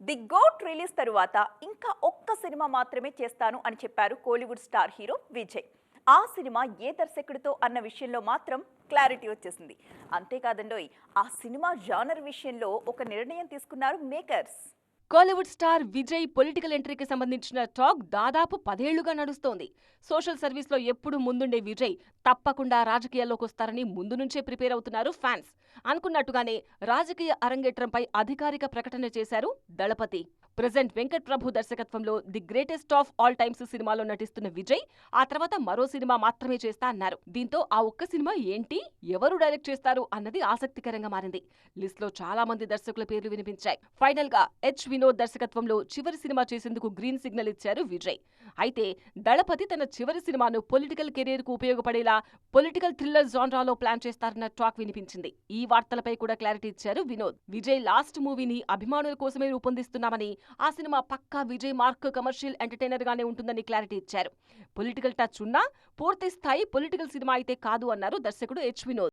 The goat release తరువాత ఇంకా ఒక్క సినిమా మాత్రమే చేస్తాను అని చెప్పారు కోలీవుడ్ స్టార్ హీరో విజయ్. ఆ సినిమా ఏ దర్శకుడితో అన్న విషయంలో మాత్రం క్లారిటీ వచ్చేసింది. అంతేకాదండోయ్ ఆ సినిమా జానర్ విషయంలో ఒక నిర్ణయం తీసుకున్నారు makers. Kollywood star Vijay political ఎంట్రీకి సంబంధించిన టాక్ దాదాపు పదేళ్ళుగా నడుస్తోంది. సోషల్ సర్వీస్లో ఎప్పుడు ముందుండే విజయ్ తప్పకుండా రాజకీయాల్లోకి వస్తారని ముందు నుంచే ప్రిపేర్ అవుతున్నారు ఫ్యాన్స్. అనుకున్నట్టుగానే రాజకీయ అరంగేట్రంపై అధికారిక ప్రకటన చేశారు దళపతి. ప్రజెంట్ వెంకట్ ప్రభు దర్శకత్వంలో the greatest of all times సినిమాలో నటిస్తున్న విజయ్ ఆ తర్వాత మరో సినిమా మాత్రమే చేస్తా అన్నారు. దీంతో ఆ ఒక్క సినిమా ఏంటి ఎవరు డైరెక్ట్ చేస్తారు అన్నది ఆసక్తికరంగా మారింది. లిస్ట్లో చాలా మంది దర్శకుల పేర్లు వినిపించాయి. ఫైనల్గా హెచ్ వినోద్ దర్శకత్వంలో చివరి సినిమా చేసేందుకు గ్రీన్ సిగ్నల్ ఇచ్చారు విజయ్. అయితే దళపతి తన చివరి సినిమాను పొలిటికల్ కెరీర్కు ఉపయోగపడేలా పొలిటికల్ థ్రిల్లర్ జాన్రాలో ప్లాన్ చేస్తారన్న టాక్ వినిపించింది. ఈ వార్తలపై కూడా క్లారిటీ ఇచ్చారు వినోద్. విజయ్ లాస్ట్ మూవీని అభిమానుల కోసమే రూపొందిస్తున్నామని ఆ సినిమా పక్కా విజయ్ మార్క్ కమర్షియల్ ఎంటర్టైనర్ గానే ఉంటుందని క్లారిటీ ఇచ్చారు. పొలిటికల్ టచ్ ఉన్నా పూర్తి స్థాయి పొలిటికల్ సినిమా అయితే కాదు అన్నారు దర్శకుడు హెచ్ వినోద్.